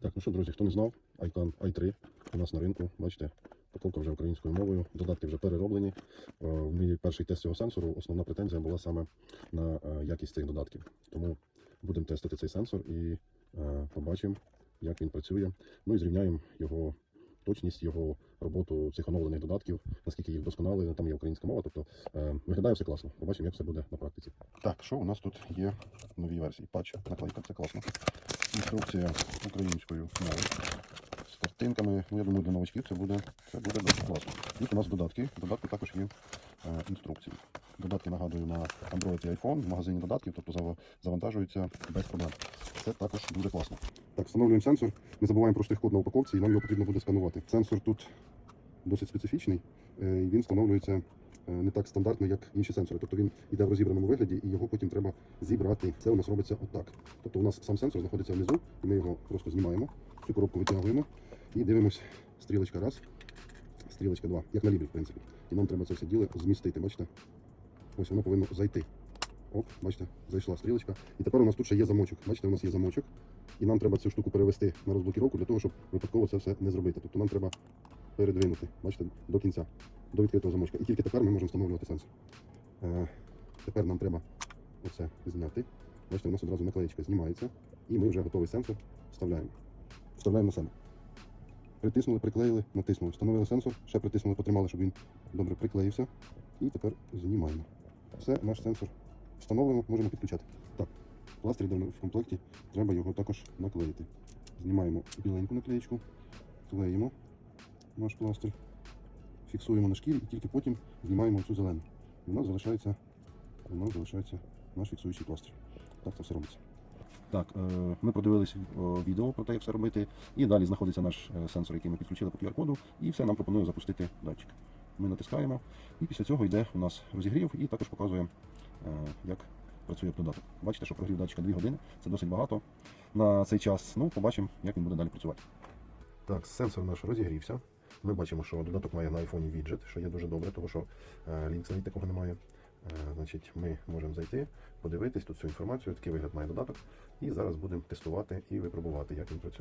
Так, ну що, друзі, хто не знав, Icon i3 у нас на ринку, бачите, упаковка вже українською мовою, додатки вже перероблені. Е, В мій перший тест цього сенсору основна претензія була саме на е, якість цих додатків. Тому будемо тестити цей сенсор і е, побачимо, як він працює. Ну і зрівняємо його точність, його роботу цих оновлених додатків, наскільки їх вдосконалили. Там є українська мова, тобто виглядає все класно. Побачимо, як все буде на практиці. Так, що у нас тут є в новій версії? Патч, наклейка, це класно. Інструкція українською мовою з картинками. Ну, я думаю, для новачків це буде, це буде дуже класно. І у нас додатки. В додатку також є е, інструкції. Додатки нагадую на Android і iPhone в магазині додатків, тобто зав- завантажуються без проблем. Це також дуже класно. Так, встановлюємо сенсор. Не забуваємо про штрих-код на упаковці, і нам його потрібно буде сканувати. Сенсор тут досить специфічний, е, і він встановлюється не так стандартно, як інші сенсори. Тобто він йде в розібраному вигляді, і його потім треба зібрати. Це у нас робиться отак. Тобто у нас сам сенсор знаходиться внизу, і ми його просто знімаємо, цю коробку витягуємо і дивимось стрілочка раз, стрілочка два, як на лібрі, в принципі. І нам треба це все діло змістити. Бачите? Ось воно повинно зайти. Оп, бачите, зайшла стрілочка. І тепер у нас тут ще є замочок. Бачите, у нас є замочок. І нам треба цю штуку перевести на розблокіровку для того, щоб випадково це все не зробити. Тобто нам треба передвинути, бачите, до кінця, до відкритого замочка. І тільки тепер ми можемо встановлювати сенсор. Е, тепер нам треба оце зняти. Бачите, у нас одразу наклеєчка знімається, і ми вже готовий сенсор вставляємо. Вставляємо на себе. Притиснули, приклеїли, натиснули, встановили сенсор, ще притиснули, потримали, щоб він добре приклеївся. І тепер знімаємо. Все, наш сенсор встановлено, можемо підключати. Так, пластир йде в комплекті, треба його також наклеїти. Знімаємо біленьку наклеєчку, клеїмо наш пластир, фіксуємо на шкірі і тільки потім знімаємо цю зелену. І у нас залишається, у нас залишається наш фіксуючий пластир. Так це все робиться. Так, е, ми подивилися відео про те, як все робити, і далі знаходиться наш е, сенсор, який ми підключили по QR-коду, і все нам пропонує запустити датчик. Ми натискаємо, і після цього йде у нас розігрів і також показує, е, як працює додаток. Бачите, що прогрів датчика 2 години, це досить багато на цей час. Ну, побачимо, як він буде далі працювати. Так, сенсор наш розігрівся. Ми бачимо, що додаток має на iPhone віджит, що є дуже добре, тому що е, лінксові такого немає. Е, значить, ми можемо зайти, подивитись тут всю інформацію, такий вигляд має додаток. І зараз будемо тестувати і випробувати, як він працює.